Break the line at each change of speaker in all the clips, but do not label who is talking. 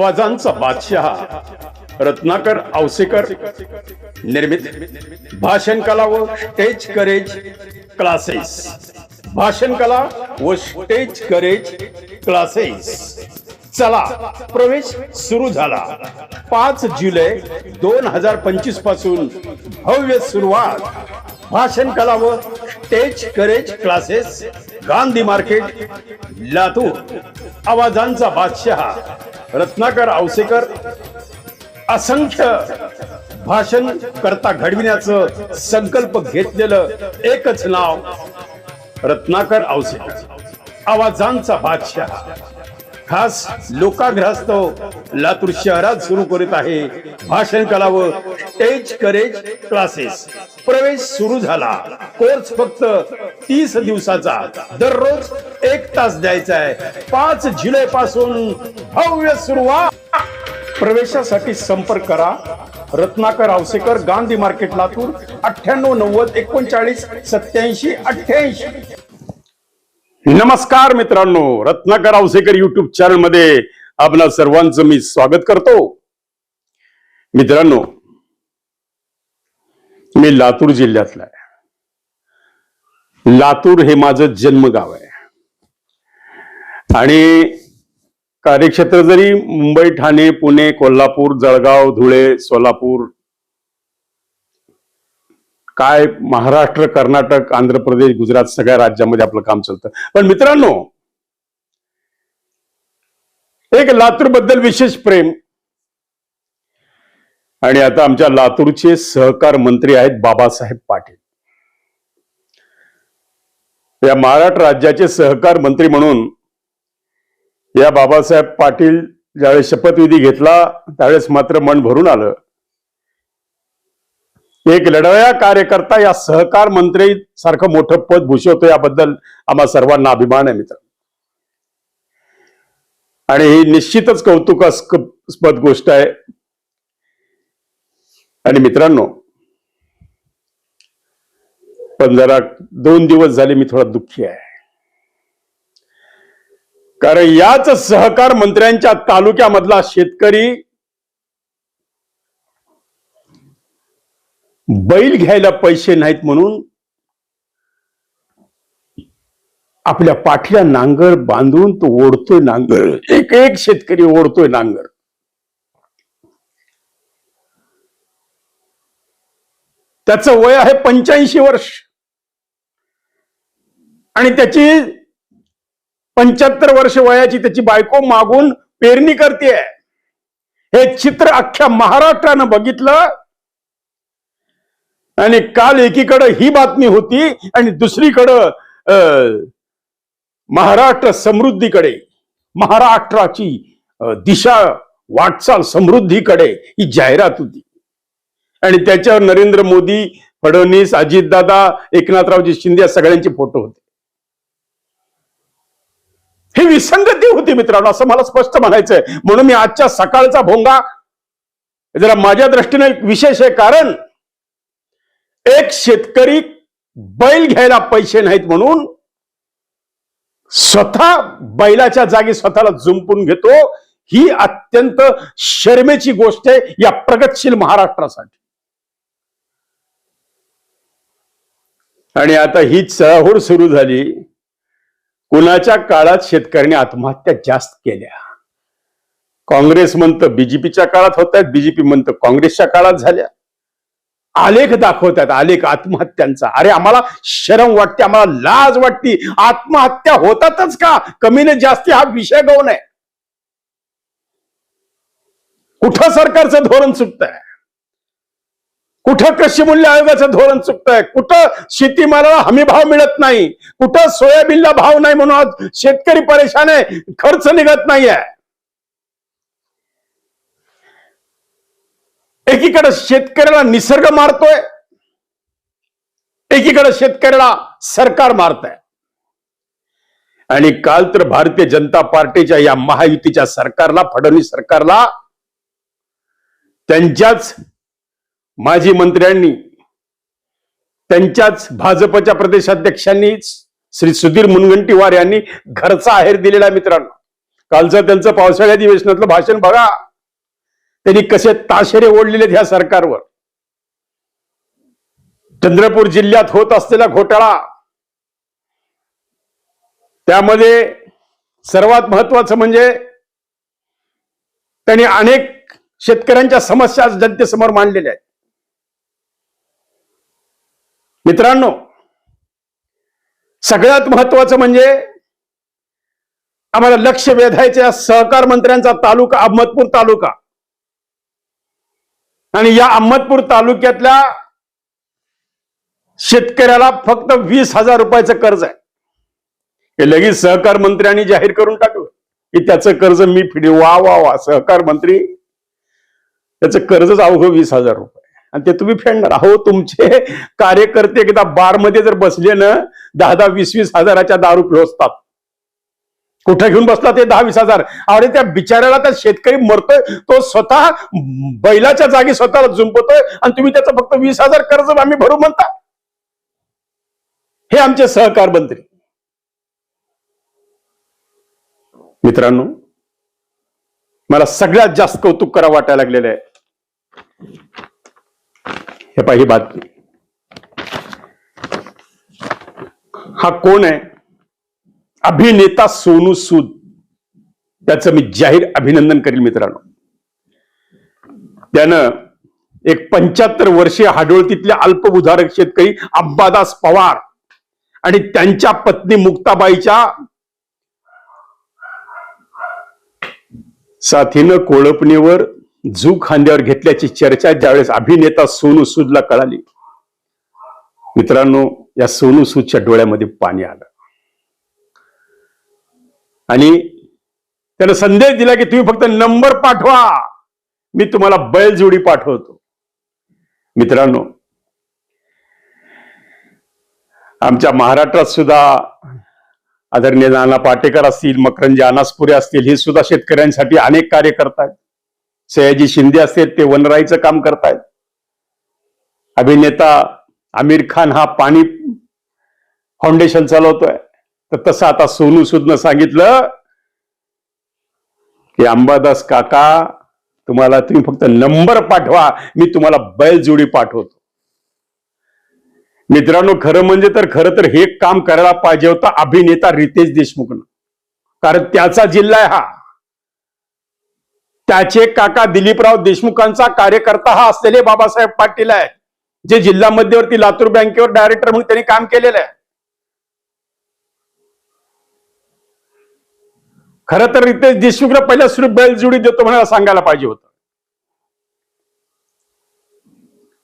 आवाजांचा बादशहा रत्नाकर औसेकर निर्मित भाषण कला व स्टेज करेज क्लासेस भाषण कला व स्टेज करेज क्लासेस चला प्रवेश सुरू झाला. पाच जुलै दोन हजार पंचवीसपासून भव्य सुरुवात. भाषण कला व stage courage classes Gandhi market Latur. आवाजांचा बादशहा रत्नाकर आवसेकर असंख्य भाषण करता घडविण्याचं संकल्प घेतलेलं एकच नाव रत्नाकर आवसेकर. आवाजांचा बादशहा. खास लोकाग्रस्त लातूर शहरात सुरू करीत आहे भाषण कला व स्टेज करेज क्लासेस प्रवेश सुरू झाला. कोर्स फक्त तीस दिवसाचा. दररोज एक तास द्यायचा आहे. पाच जुलै पासून भव्य सुरुवात. प्रवेशासाठी संपर्क करा. रत्नाकर आवसेकर गांधी मार्केट लातूर अठ्ठ्याण्णव नव्वद एकोणचाळीस सत्याऐंशी अठ्ठ्याऐंशी. नमस्कार मित्रांनो रत्नाकर आवसेकर युट्यूब चॅनलमध्ये आपणा सर्वांचं मी स्वागत करतो. मित्रांनो मी लातूर जिल्ह्यातला आहे. लातूर हे माझं जन्मगाव आहे. आणि कार्यक्षेत्र जरी मुंबई ठाणे पुणे कोल्हापूर जळगाव धुळे सोलापूर काय महाराष्ट्र कर्नाटक आंध्र प्रदेश गुजरात सगळ्या राज्यामध्ये आपलं काम चालतं. पण मित्रांनो एक लातूरबद्दल विशेष प्रेम. आणि आता आमच्या लातूरचे सहकार मंत्री आहेत बाबासाहेब पाटील. या महाराष्ट्र राज्याचे सहकार मंत्री म्हणून या बाबासाहेब पाटील ज्यावेळेस शपथविधी घेतला त्यावेळेस मात्र मन भरून आलं. एक लढवया कार्यकर्ता या सहकार मंत्री सारखं मोठं पद भूषवतो याबद्दल आम्हा सर्वांना अभिमान आहे मित्र. आणि ही निश्चितच कौतुकास्पद गोष्ट आहे. आणि मित्रांनो पण जरा दोन दिवस झाले मी थोडा दुःखी आहे. कारण याच सहकार मंत्र्यांच्या तालुक्यामधला शेतकरी बैल घ्यायला पैसे नाहीत म्हणून आपल्या पाठीला नांगर बांधून तो ओढतोय नांगर. एक एक शेतकरी ओढतोय नांगर. त्याचं वय आहे पंच्याऐंशी वर्ष. आणि त्याची पंच्याहत्तर वर्ष वयाची त्याची बायको मागून पेरणी करते हे चित्र अख्ख्या महाराष्ट्रानं बघितलं. आणि काल एकीकडं ही बातमी होती आणि दुसरीकडं अं, महाराष्ट्र समृद्धीकडे महाराष्ट्राची दिशा वाटचाल समृद्धीकडे ही जाहिरात होती. आणि त्याच्यावर नरेंद्र मोदी फडणवीस अजितदादा एकनाथरावजी शिंदे या सगळ्यांचे फोटो होते. ही विसंगती होती मित्रांनो असं मला स्पष्ट म्हणायचंय. म्हणून मी आजच्या सकाळचा भोंगा जरा माझ्या दृष्टीने एक विशेष आहे. कारण एक शेतकरी बैल घ्यायला पैसे नाहीत म्हणून स्वतः बैलाच्या जागी स्वतःला जुंपून घेतो. ही अत्यंत शर्मेची गोष्ट आहे या प्रगतशील महाराष्ट्रासाठी. आणि आता ही चळाओढ सुरू झाली. कुणाच्या काळात शेतकऱ्यांनी आत्महत्या जास्त केल्या? काँग्रेस म्हणतं बीजेपीच्या काळात होत आहेत बीजेपी म्हणतं काँग्रेसच्या काळात झाल्या. आलेख दाखवतात आलेख आत्महत्यांचा. अरे आम्हाला शरम वाटते आम्हाला लाज वाटते. आत्महत्या होतातच का? कमीने जास्ती हा विषय गौण आहे. कुठं सरकारचं धोरण चुकत आहे कुठं कृषी मूल्य आयोगाचं धोरण चुकतंय? कुठं शेतीमालाला हमी भाव मिळत नाही? कुठं सोयाबीनला भाव नाही म्हणून आज शेतकरी परेशान आहे खर्च निघत नाहीये. एकीकडे शेतकऱ्याला निसर्ग मारतोय एकीकडे शेतकऱ्याला सरकार मारत आहे आणि काल तर भारतीय जनता पार्टीच्या या महायुतीच्या सरकारला फडणवीस सरकारला त्यांच्याच माजी मंत्र्यांनी त्यांच्याच भाजपच्या प्रदेशाध्यक्षांनी श्री सुधीर मुनगंटीवार यांनी घरचा आहेर दिलेला आहे मित्रांनो. कालचं त्यांचं पावसाळ्या अधिवेशनातलं भाषण बघा. त्यांनी कसे ताशेरे ओढलेले ह्या सरकारवर. चंद्रपूर जिल्ह्यात होत असलेला घोटाळा. त्यामध्ये सर्वात महत्वाचं म्हणजे त्यांनी अनेक शेतकऱ्यांच्या समस्या आज जनतेसमोर मांडलेल्या आहेत. मित्रांनो सगळ्यात महत्वाचं म्हणजे आम्हाला लक्ष वेधायचं सहकार मंत्र्यांचा तालुका अहमदपूर तालुका. आणि या अहमदपूर तालुक्यातल्या शेतकऱ्याला फक्त वीस हजार रुपयाचं कर्ज आहे. हे लगेच सहकार मंत्र्यांनी जाहीर करून टाकलं की त्याचं कर्ज मी फिडे वा वा वा सहकार मंत्री त्याचं कर्जच अवघं वीस हजार रुपये आणि ते तुम्ही फेडणार अहो तुमचे कार्यकर्ते एकदा बारमध्ये जर बसले ना दहा दहा वीस वीस हजाराच्या दारू पिळसतात कुठे घेऊन बसला ते दहा वीस हजार? अरे त्या बिचाऱ्याला त्या शेतकरी मरतोय तो स्वतः बैलाच्या जागी स्वतःला झुंपतोय आणि तुम्ही त्याचं फक्त वीस हजार कर्ज आम्ही भरू म्हणता. हे आमचे सहकार मंत्री. मित्रांनो मला सगळ्यात जास्त कौतुक करा वाटायला लागलेलं आहे. हे पाहिजे बातमी. हा कोण आहे? अभिनेता सोनू सूद. त्याचं मी जाहीर अभिनंदन करेल मित्रांनो. त्यानं एक पंच्याहत्तर वर्षीय हाडोळतीतल्या अल्पभूधारक शेतकरी अंबादास पवार आणि त्यांच्या पत्नी मुक्ताबाईच्या साथीनं कोळपणीवर जू खांद्यावर घेतल्याची चर्चा ज्यावेळेस अभिनेता सोनू सूदला कळाली. मित्रांनो या सोनू सूदच्या डोळ्यामध्ये पाणी आलं. आणि त्यानं संदेश दिला की तुम्ही फक्त नंबर पाठवा. मी तुम्हाला बैलजोडी पाठवतो. मित्रांनो आमच्या महाराष्ट्रात सुद्धा आदरणीय नाना पाटेकर असतील मकरंजी अनासपुरे असतील हे सुद्धा शेतकऱ्यांसाठी अनेक कार्य करतायत. सयाजी शिंदे असतील ते वनराईचं काम करतायत. अभिनेता आमिर खान हा पाणी फाउंडेशन चालवतोय. तर तसं आता सोनू सूदनं सांगितलं की अंबादास काका तुम्हाला तुम्ही फक्त नंबर पाठवा मी तुम्हाला बैलजोडी पाठवतो. मित्रांनो खरं म्हणजे तर खरं तर हे काम करायला पाहिजे होतं अभिनेता रितेश देशमुखनं. कारण त्याचा जिल्हा आहे हा. त्याचे काका दिलीपराव देशमुखांचा कार्यकर्ता हा असलेले बाबासाहेब पाटील आहे जे जिल्हा मध्यवर्ती लातूर बँकेवर डायरेक्टर म्हणून त्यांनी काम केलेलं आहे. खरं तर रितेश देशमुखला पहिल्या सुरू बैलजोडी देतो म्हणायला सांगायला पाहिजे होतं.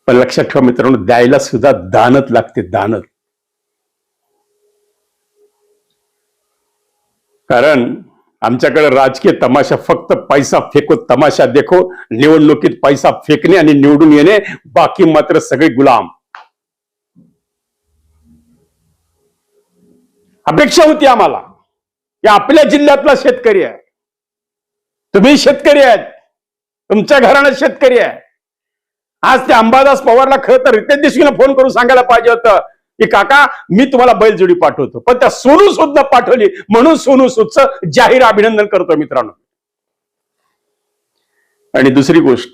पण लक्षात ठेवा मित्रांनो द्यायला सुद्धा दानत लागते दानत कारण आमच्याकडे राजकीय तमाशा फक्त पैसा फेको तमाशा देखो निवडणुकीत पैसा फेकणे आणि निवडून येणे बाकी मात्र सगळे गुलाम. अपेक्षा होती आम्हाला. की आपल्या जिल्ह्यातला शेतकरी आहे. तुम्ही शेतकरी आहेत. तुमच्या घराण्यात शेतकरी आहे. आज ते अंबादास पवारला खरं तर रितेश फोन करून सांगायला पाहिजे होतं की काका मी तुम्हाला बैलजोडी पाठवतो. पण त्या सोनू सुद्धा पाठवली. म्हणून सोनू सूदचं जाहीर अभिनंदन करतो मित्रांनो. आणि दुसरी गोष्ट.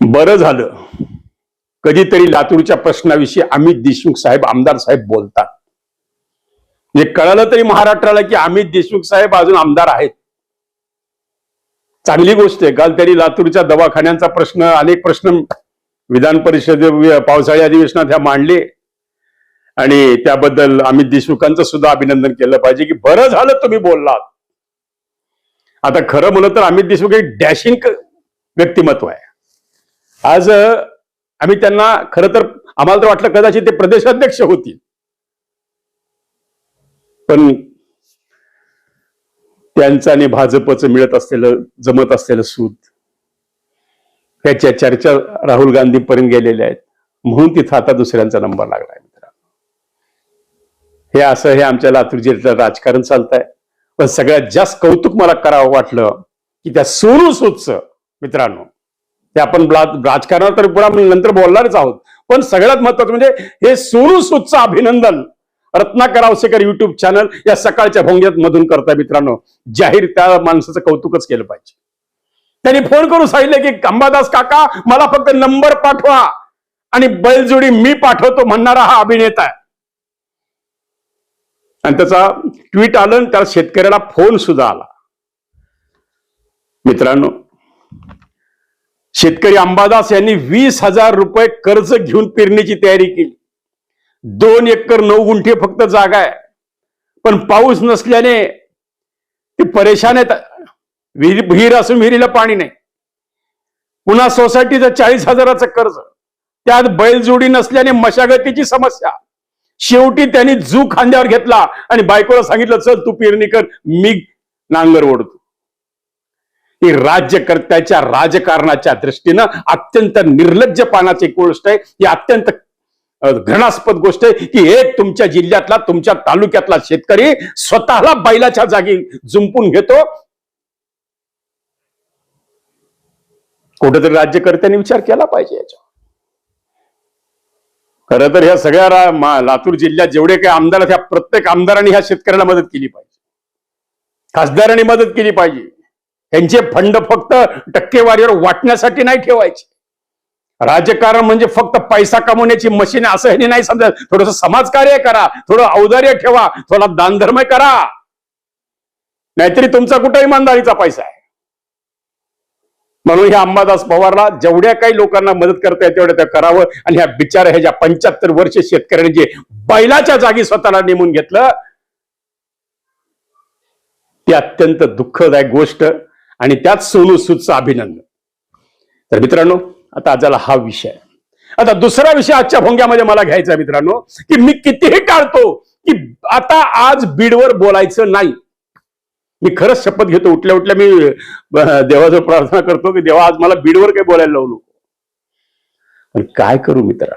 बरं झालं. कधीतरी लातूरच्या प्रश्नाविषयी अमित देशमुख साहेब आमदार साहेब बोलतात. म्हणजे कळलं तरी महाराष्ट्राला की अमित देशमुख साहेब अजून आमदार आहेत. चांगली गोष्ट आहे. काल त्यांनी लातूरच्या दवाखान्यांचा प्रश्न अनेक प्रश्न विधान परिषद पावसाळी अधिवेशनात ह्या मांडले. आणि त्याबद्दल अमित देशमुखांचं सुद्धा अभिनंदन केलं पाहिजे की बरं झालं तुम्ही बोललात. आता खरं म्हणलं तर अमित देशमुख एक डॅशिंग व्यक्तिमत्व आहे. आज आम्ही त्यांना खरं तर आम्हाला तर वाटलं कदाचित ते प्रदेशाध्यक्ष होतील. पण त्यांचं आणि भाजपचं मिळत असलेलं जमत असलेलं सूत त्याच्या चर्चा राहुल गांधी पर्यंत गेलेल्या आहेत. म्हणून तिथं आता दुसऱ्यांचा नंबर लागलाय मित्रांनो. हे असं हे आमच्या लातूर जिल्ह्यातलं राजकारण चालत आहे पण सगळ्यात जास्त कौतुक मला करावं वाटलं की त्या सोनू सूतचं मित्रांनो. ते आपण ब्ला- राजकारणात तर पुन्हा नंतर बोलणारच आहोत. पण सगळ्यात महत्वाचं म्हणजे हे सोनू सूदचं अभिनंदन. रत्नाकर आवसेकर युट्यूब चॅनल या सकाळच्या भोंग्यात मधून करताय मित्रांनो. जाहीर त्या माणसाचं कौतुकच केलं पाहिजे. त्यांनी फोन करून सांगितलं की अंबादास काका मला फक्त नंबर पाठवा आणि बैलजोडी मी पाठवतो म्हणणारा हा अभिनेता आहे. आणि त्याचा ट्विट आलं आणि त्या शेतकऱ्याला फोन सुद्धा आला. मित्रांनो शेतकरी अंबादास यांनी वीस हजार रुपये कर्ज घेऊन पेरणीची तयारी केली. दोन एकर नऊ गुंठे फक्त जागा आहे. पण पाऊस नसल्याने ते परेशान आहेत. विहीर विहीर असून विहिरीला पाणी नाही. पुन्हा सोसायटीचं चाळीस हजाराचं कर्ज. त्यात बैलजोडी नसल्याने मशागतीची समस्या. शेवटी त्यांनी जू खांद्यावर घेतला आणि बायकोला सांगितलं चल तू पेरणी कर मी नांगर ओढतो. ही राज्यकर्त्याच्या राजकारणाच्या दृष्टीनं अत्यंत निर्लज्ज पानाची गोष्ट आहे. ही अत्यंत घृणास्पद गोष्ट आहे की एक तुमच्या जिल्ह्यातला तुमच्या तालुक्यातला शेतकरी स्वतःला बैलाच्या जागी जुंपून घेतो. कुठेतरी राज्यकर्त्यांनी विचार केला पाहिजे याच्या खर तर ह्या सगळ्या लातूर जिल्ह्यात जेवढे काही आमदार आहेत ह्या प्रत्येक आमदारांनी ह्या शेतकऱ्याला मदत केली पाहिजे. खासदारांनी मदत केली पाहिजे. त्यांचे फंड फक्त टक्केवारीवर वाटण्यासाठी नाही ठेवायचे. राजकारण म्हणजे फक्त पैसा कमवण्याची मशीन असं ह्यांनी नाही समजत. थोडस समाजकार्य करा थोडं औदार्य ठेवा थोडा दानधर्म करा. नाहीतरी तुमचा कुठं इमानदारीचा पैसा आहे? म्हणून ह्या अंबादास पवारला जेवढ्या काही लोकांना मदत करता येते तेवढ्या त्या करावं. आणि ह्या बिचार ह्या ज्या पंच्याहत्तर वर्ष शेतकऱ्यांनी जे बैलाच्या जागी स्वतःला नेमून घेतलं ती अत्यंत दुःखदायक गोष्ट आणि त्यात सोनू सूदचं अभिनंदन. तर मित्रांनो आता आजाला हा विषय. आता दुसरा विषय आजच्या भोंग्यामध्ये मला घ्यायचा मित्रांनो की मी कितीही टाळतो की आता आज बीडवर बोलायचं नाही. मी खरंच शपथ घेतो उठल्या उठल्या मी देवाजवळ प्रार्थना करतो की देवा आज मला बीडवर काही बोलायला लावू नको. पण काय करू मित्रा?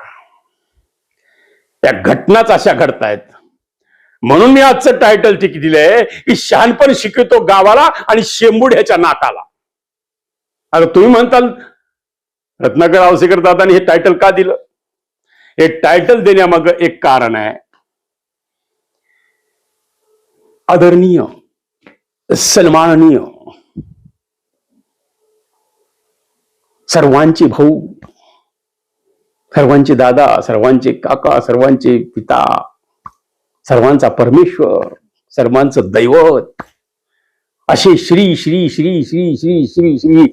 त्या घटनाच अशा घडतायत. म्हणून मी आजचं टायटल ठीक दिलंय की शहाणपण शिकवतो गावाला आणि शेंबूड ह्याच्या नाकाला. आता तुम्ही म्हणताल रत्नाकर आवसेकर दादानी हे टायटल का दिलं? हे टायटल देण्यामाग एक कारण आहे. आदरणीय सन्माननीय सर्वांचे भाऊ सर्वांचे दादा सर्वांचे काका सर्वांचे पिता सर्वांचा परमेश्वर सर्वांचं दैवत असे श्री श्री श्री श्री श्री श्री श्री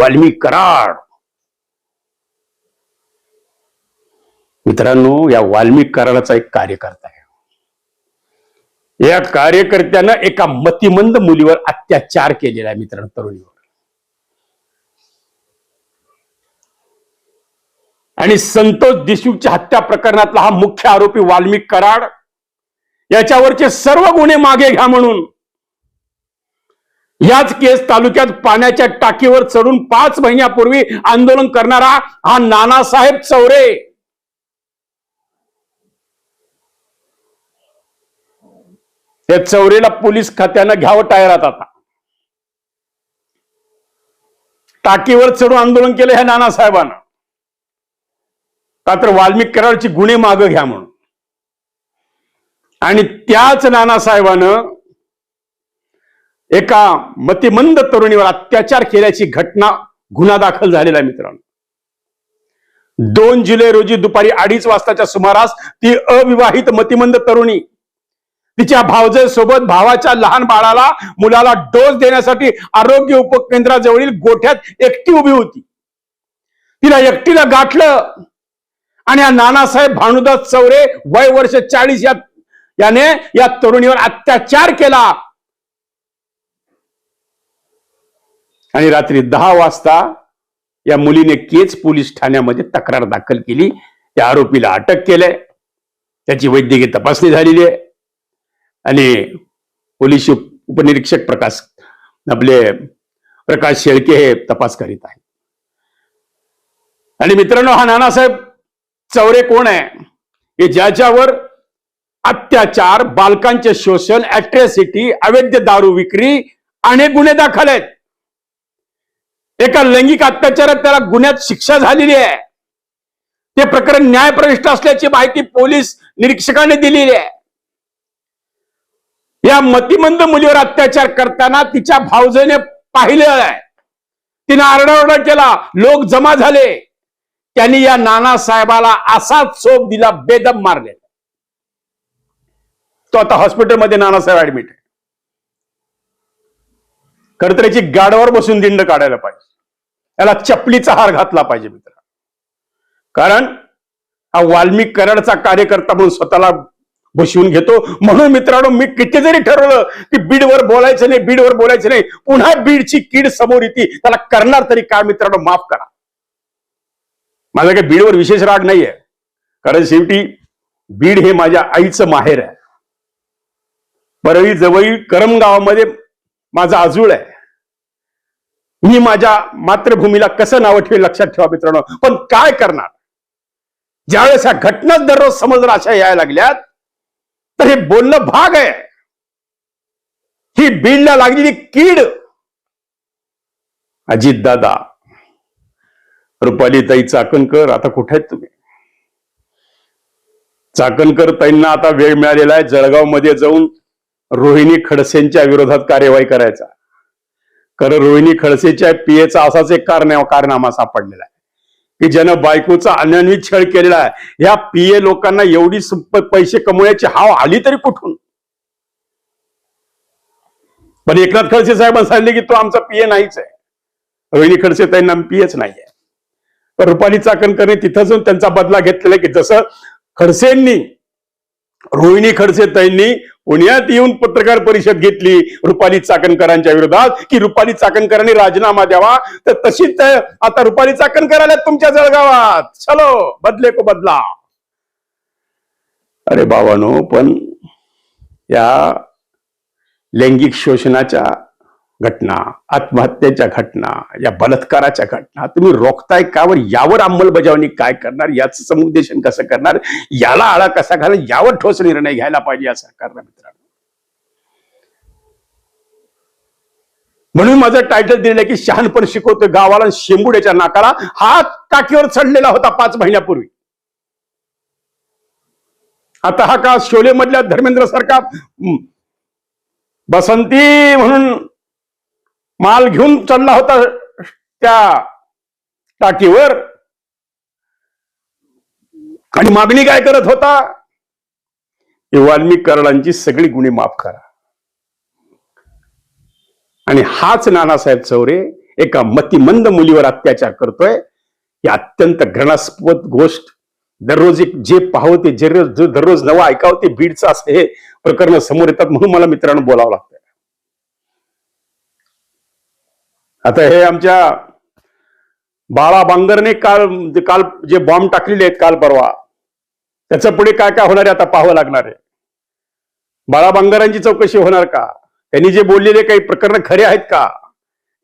वाल्मिक कराड मित्रांनो या वाल्मिक कराडाचा एक कार्यकर्ता आहे. या कार्यकर्त्यानं एका मतिमंद मुलीवर अत्याचार केलेला आहे मित्रांनो तरुणीवर. आणि संतोष देशमुखच्या हत्या प्रकरणातला हा मुख्य आरोपी वाल्मिक कराड याच्यावरचे सर्व गुन्हे मागे घ्या म्हणून याच केस तालुक्यात पाण्याच्या टाकीवर चढून पाच महिन्यापूर्वी आंदोलन करणारा हा नानासाहेब चौरे. त्या चौरेला पोलीस खात्यानं घ्यावं टायरात आता. टाकीवर चढून आंदोलन केलं ह्या नानासाहेबांना. का तर वाल्मिक कराडची गुन्हे मागं घ्या म्हणून. आणि त्याच नानासाहेबानं एका मतिमंद तरुणीवर अत्याचार केल्याची घटना गुन्हा दाखल झालेला आहे मित्रांनो. दोन जुलै रोजी दुपारी अडीच वाजताच्या सुमारास ती अविवाहित मतिमंद तरुणी तिच्या भावजे सोबत भावाच्या लहान बाळाला मुलाला डोस देण्यासाठी आरोग्य उपकेंद्राजवळील गोठ्यात एकटी उभी होती. तिला एकटीला गाठलं आणि हा नानासाहेब भानुदास चौरे वय वर्ष चाळीस या याने या तरुणीवर अत्याचार केला. आणि रात्री दहा वाजता या मुलीने केच पोलीस ठाण्यामध्ये तक्रार दाखल केली. त्या आरोपीला अटक केलंय. त्याची वैद्यकीय तपासणी झालेली आहे. आणि पोलीस उपनिरीक्षक प्रकाश आपले प्रकाश शेळके हे तपास करीत आहेत. आणि मित्रांनो हा नानासाहेब चौरे कोण आहे? की ज्याच्यावर अत्याचार बालकांचे शोषण अट्रॅसिटी अवैध दारू विक्री अनेक गुन्हे दाखल आहेत. एका लैंगिक अत्याचारात त्याला गुन्ह्यात शिक्षा झालेली आहे. ते प्रकरण न्यायप्रविष्ट असल्याची माहिती पोलीस निरीक्षकाने दिलेली आहे. या मतिमंद मुलीवर अत्याचार करताना तिच्या भावजेने पाहिलं आहे. तिनं आरडाओरडा केला लोक जमा झाले. त्यांनी या नाना साहेबाला असाच चोप दिला बेदम मारले. तो आता हॉस्पिटलमध्ये नानासाहेब ऍडमिट आहे. खरं तर याची बसून दिंड काढायला पाहिजे. याला चपलीचा हार घातला पाहिजे मित्र कारण हा वाल्मिक कराडचा कार्यकर्ता म्हणून स्वतःला बसवून घेतो. म्हणून मित्रांनो मी किती जरी ठरवलं की बीडवर बोलायचं नाही बीडवर बोलायचं नाही पुन्हा बीडची कीड समोर येते. त्याला करणार तरी काय मित्रांनो माफ करा. माझा काही बीडवर विशेष राग नाहीये. कारण शेवटी बीड हे माझ्या आईचं माहेर आहे. परळी जवळी करम गावामध्ये माझा आजूळ आहे. मी माझ्या मातृभूमीला कसं नावं ठेवेल लक्षात ठेवा मित्रांनो. पण काय करणार? ज्यावेळेस ह्या घटनाच दररोज समजणं अशा यायला लागल्यात तर हे बोलणं भाग आहे. ही बीडला लागलेली कीड. अजित दादा रुपाली ताई चाकणकर आता कुठे आहेत तुम्ही? चाकणकर ताईंना आता वेळ मिळालेला आहे. जळगावमध्ये जाऊन रोहिणी खडसेंच्या विरोधात कार्यवाही करायचा. कारण रोहिणी खडसेच्या पीएचा असाच एक कारना कारनामा सापडलेला आहे. की ज्यानं बायकोचा अनन्वित छळ केलेला आहे. ह्या पीए लोकांना एवढी पैसे कमवण्याची हाव आली तरी कुठून? पण एकनाथ खडसे साहेबांनी सांगितले की तो आमचा पीए नाहीच आहे. रोहिणी खडसे त्यांना पीएच नाही आहे रुपाली चाकणकरने तिथं जाऊन त्यांचा बदला घेतलेला आहे की जसं खडसेंनी रोहिणी खडसे ताईंनी पुण्यात येऊन पत्रकार परिषद घेतली. रुपाली चाकणकरांच्या विरोधात. की रुपाली चाकणकरांनी राजीनामा द्यावा? तर तशीच आता रुपाली चाकणकर आल्या तुमच्या जळगावात. चलो बदले को बदला. अरे बाबानो पण या लैंगिक शोषणाच्या घटना आत्महत्येच्या घटना या बलात्काराच्या घटना तुम्ही रोखताय कावर यावर अंमलबजावणी काय करणार याचं समुपदेशन कसं करणार याला आळा कसा घालणार यावर ठोस निर्णय घ्यायला पाहिजे या सरकारला मित्रांनो. म्हणून माझं टायटल दिलेलं आहे की शहाणपण शिकवतो गावाला शेंबुड्याच्या नाकाला हात टाकीवर चढलेला होता पाच महिन्यापूर्वी. आता हा का शोले मधल्या धर्मेंद्र सरकार बसंती म्हणून माल घेऊन चढला होता त्या टाकीवर. आणि मागणी काय करत होता? की वाल्मिक कराडांची सगळी गुन्हे माफ करा. आणि हाच नानासाहेब चौरे एका मतिमंद मुलीवर अत्याचार करतोय. ही अत्यंत घृणास्पद गोष्ट. दररोज एक जे पाहावं ते जे दररोज नवा ऐकावते बीडचं असं हे प्रकरण समोर येतात म्हणून मला मित्रांनो बोलावं लागतं. आता हे आमच्या बाळा बांगरने काल काल जे बॉम्ब टाकलेले आहेत काल परवा त्याचं पुढे काय काय होणार आहे आता पाहावं लागणार आहे. बाळा बांगरांची चौकशी होणार का? त्यांनी जे बोललेले काही प्रकरण खरे आहेत का?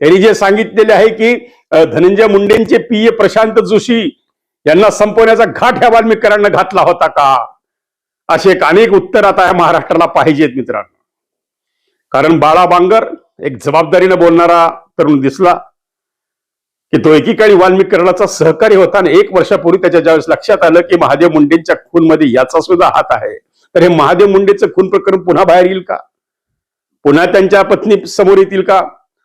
त्यांनी जे सांगितलेले आहे की धनंजय मुंडेंचे पीए प्रशांत जोशी यांना संपवण्याचा घाट ह्या वाल्मिकरांना घातला होता का? असे एक अनेक उत्तर आता या महाराष्ट्राला पाहिजेत मित्रांनो. कारण बाळा बांगर एक जबाबदारीनं बोलणारा तरुण दिसला की तो एकीकाळी वाल्मिकरणाचा सहकारी होता आणि एक वर्षापूर्वी त्याच्या ज्यावेळेस लक्षात आलं की महादेव मुंडेंच्या खूनमध्ये याचा सुद्धा हात आहे. तर हे महादेव मुंडेचं खून प्रकरण पुन्हा बाहेर येईल का? पुन्हा त्यांच्या पत्नी समोर येतील का?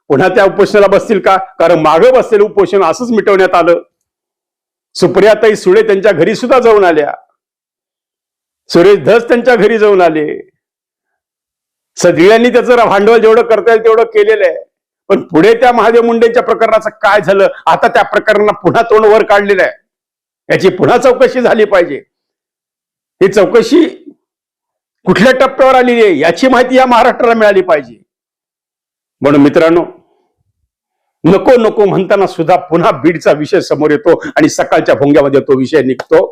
पुन्हा त्या उपोषणाला बसतील का? कारण मागं बसलेलं उपोषण असंच मिटवण्यात आलं. सुप्रियाताई सुळे त्यांच्या घरी सुद्धा जाऊन आल्या. सुरेश धस त्यांच्या घरी जाऊन आले. सगळ्यांनी त्याचं भांडवल जेवढं करता येईल तेवढं केलेलं आहे. पण पुढे त्या महादेव मुंडेंच्या प्रकरणाचं काय झालं? आता त्या प्रकरणाला पुन्हा तोंड वर काढलेलं आहे. याची पुन्हा चौकशी झाली पाहिजे. ही चौकशी कुठल्या टप्प्यावर आलेली आहे याची माहिती या महाराष्ट्राला मिळाली पाहिजे. म्हणून मित्रांनो नको नको म्हणताना सुद्धा पुन्हा बीडचा विषय समोर येतो आणि सकाळच्या भोंग्यामध्ये तो विषय निघतो.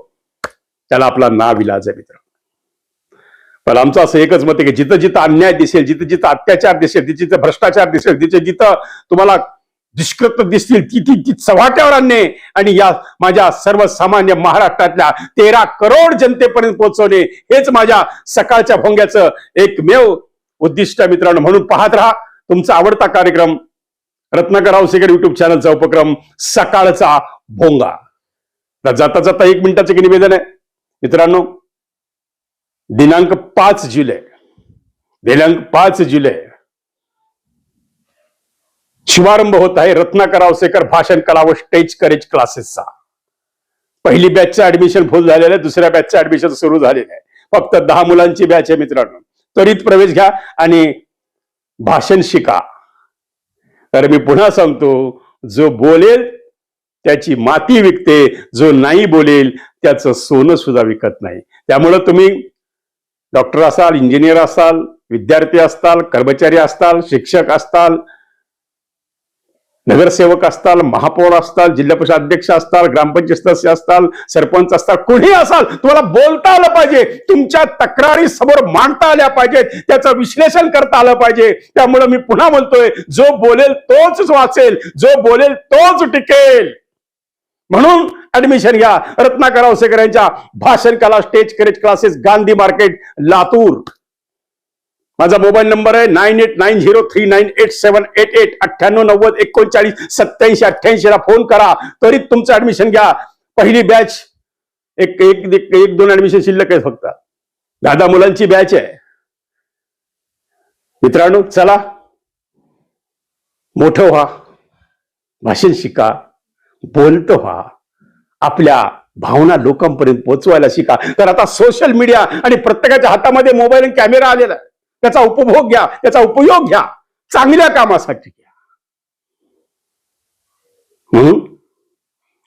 त्याला आपला नाव इलाज आहे मित्र पण आमचं असं एकच मत आहे की जिथं जिथं अन्याय दिसेल जिथं जिथं अत्याचार दिसेल तिथे जिथं भ्रष्टाचार दिसेल तिथे जिथं तुम्हाला दुष्कृत दिसतील तिथे ती चव्हाट्यावर आणणे आणि या माझ्या सर्वसामान्य महाराष्ट्रातल्या तेरा करोड जनतेपर्यंत पोहोचवणे हेच माझ्या सकाळच्या भोंग्याचं एकमेव उद्दिष्ट मित्रांनो. म्हणून पाहत राहा तुमचा आवडता कार्यक्रम रत्नाकर हाऊसेकर युट्यूब चॅनलचा उपक्रम सकाळचा भोंगा. तर जाता जाता एक मिनिटाचं की निवेदन आहे. मित्रांनो दिनांक पाच जुलै दिनांक पाच जुलै. शुभारंभ होत आहे रत्नाकर आवसेकर भाषण कला व स्टेज करेज क्लासेसचा पहिली बॅचचं ऍडमिशन फुल झालेलं आहे दुसऱ्या बॅचचं ऍडमिशन सुरू झालेलं आहे. फक्त दहा मुलांची बॅच आहे मित्रांनो. त्वरित प्रवेश घ्या आणि भाषण शिका. तर मी पुन्हा सांगतो जो बोलेल त्याची माती विकते जो नाही बोलेल त्याचं सोनं सुद्धा विकत नाही. त्यामुळं तुम्ही डॉक्टर असाल इंजिनियर असाल विद्यार्थी असताल कर्मचारी असताल शिक्षक असताल नगरसेवक असताल महापौर असताल जिल्हा परिषद अध्यक्ष असताल ग्रामपंचायत सदस्य असताल सरपंच असताल कुणी असाल तुम्हाला बोलता आलं पाहिजे. तुमच्या तक्रारी समोर मांडता आल्या पाहिजेत. त्याचं विश्लेषण करता आलं पाहिजे. त्यामुळे मी पुन्हा म्हणतोय जो बोलेल तोच वाचेल. जो बोलेल तोच टिकेल. म्हणून ऍडमिशन घ्या. रत्नाकर औसेकर यांच्या भाषण कला stage courage classes Gandhi market Latur. माझा मोबाईल नंबर आहे nine eight nine zero three nine eight seven eight eight अठ्ठ्याण्णव नव्वद एकोणचाळीस सत्याऐंशी अठ्ठ्याऐंशी ला फोन करा. तरी तुमचं ऍडमिशन घ्या. पहिली बॅच एक एक एक एक दोन ऍडमिशन शिल्लक आहे फक्त. दादा मुलांची बॅच आहे. मित्रांनो चला. मोठं व्हा. भाषण शिका. बोलतो व्हा. आपल्या भावना लोकांपर्यंत पोहोचवायला शिका. तर आता सोशल मीडिया आणि प्रत्येकाच्या हातामध्ये मोबाईल आणि कॅमेरा आलेला आहे. त्याचा उपभोग घ्या त्याचा उपयोग घ्या. चांगल्या कामासाठी घ्या. म्हणून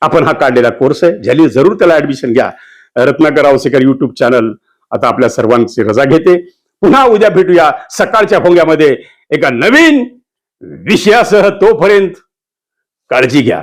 आपण हा काढलेला कोर्स आहे. ज्याने जरूर त्याला ऍडमिशन घ्या. रत्नाकर आवसेकर युट्यूब चॅनल आता आपल्या सर्वांची रजा घेते. पुन्हा उद्या भेटूया सकाळच्या भोंग्यामध्ये एका नवीन विषयासह तोपर्यंत काळजी घ्या.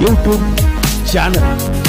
YouTube channel